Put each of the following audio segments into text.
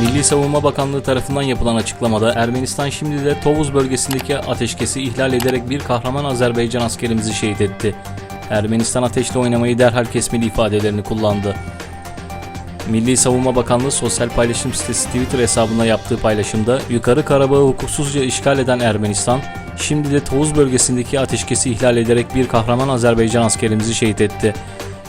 Milli Savunma Bakanlığı tarafından yapılan açıklamada Ermenistan şimdi de Tovuz bölgesindeki ateşkesi ihlal ederek bir kahraman Azerbaycan askerimizi şehit etti. Ermenistan ateşle oynamayı derhal kesmeli ifadelerini kullandı. Milli Savunma Bakanlığı sosyal paylaşım sitesi Twitter hesabında yaptığı paylaşımda Yukarı Karabağ'ı hukuksuzca işgal eden Ermenistan, şimdi de Tovuz bölgesindeki ateşkesi ihlal ederek bir kahraman Azerbaycan askerimizi şehit etti.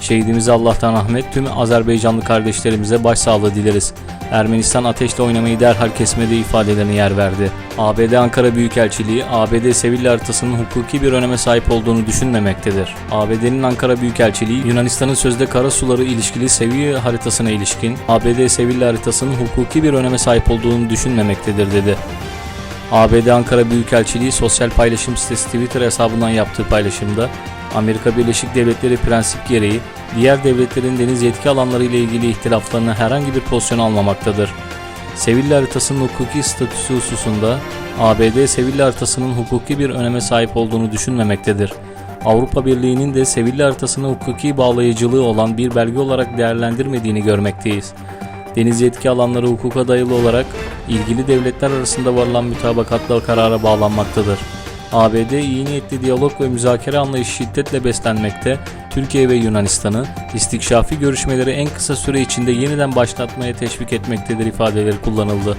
Şehidimize Allah'tan rahmet, tüm Azerbaycanlı kardeşlerimize başsağlığı dileriz. Ermenistan ateşle oynamayı derhal kesmediği ifadelerine yer verdi. ABD Ankara Büyükelçiliği, ABD Sevilla haritasının hukuki bir öneme sahip olduğunu düşünmemektedir. ABD'nin Ankara Büyükelçiliği, Yunanistan'ın sözde kara suları ilişkili Sevilla haritasına ilişkin, ABD Sevilla haritasının hukuki bir öneme sahip olduğunu düşünmemektedir dedi. ABD Ankara Büyükelçiliği sosyal paylaşım sitesi Twitter hesabından yaptığı paylaşımda Amerika Birleşik Devletleri prensip gereği diğer devletlerin deniz yetki alanları ile ilgili ihtilaflarına herhangi bir pozisyon almamaktadır. Sevilla haritasının hukuki statüsü hususunda ABD Sevilla haritasının hukuki bir öneme sahip olduğunu düşünmemektedir. Avrupa Birliği'nin de Sevilla haritasını hukuki bağlayıcılığı olan bir belge olarak değerlendirmediğini görmekteyiz. Deniz yetki alanları hukuka dayalı olarak ilgili devletler arasında varılan mütabakatla karara bağlanmaktadır. ABD iyi niyetli diyalog ve müzakere anlayışı şiddetle beslenmekte, Türkiye ve Yunanistan'ı istikşafi görüşmeleri en kısa süre içinde yeniden başlatmaya teşvik etmektedir ifadeleri kullanıldı.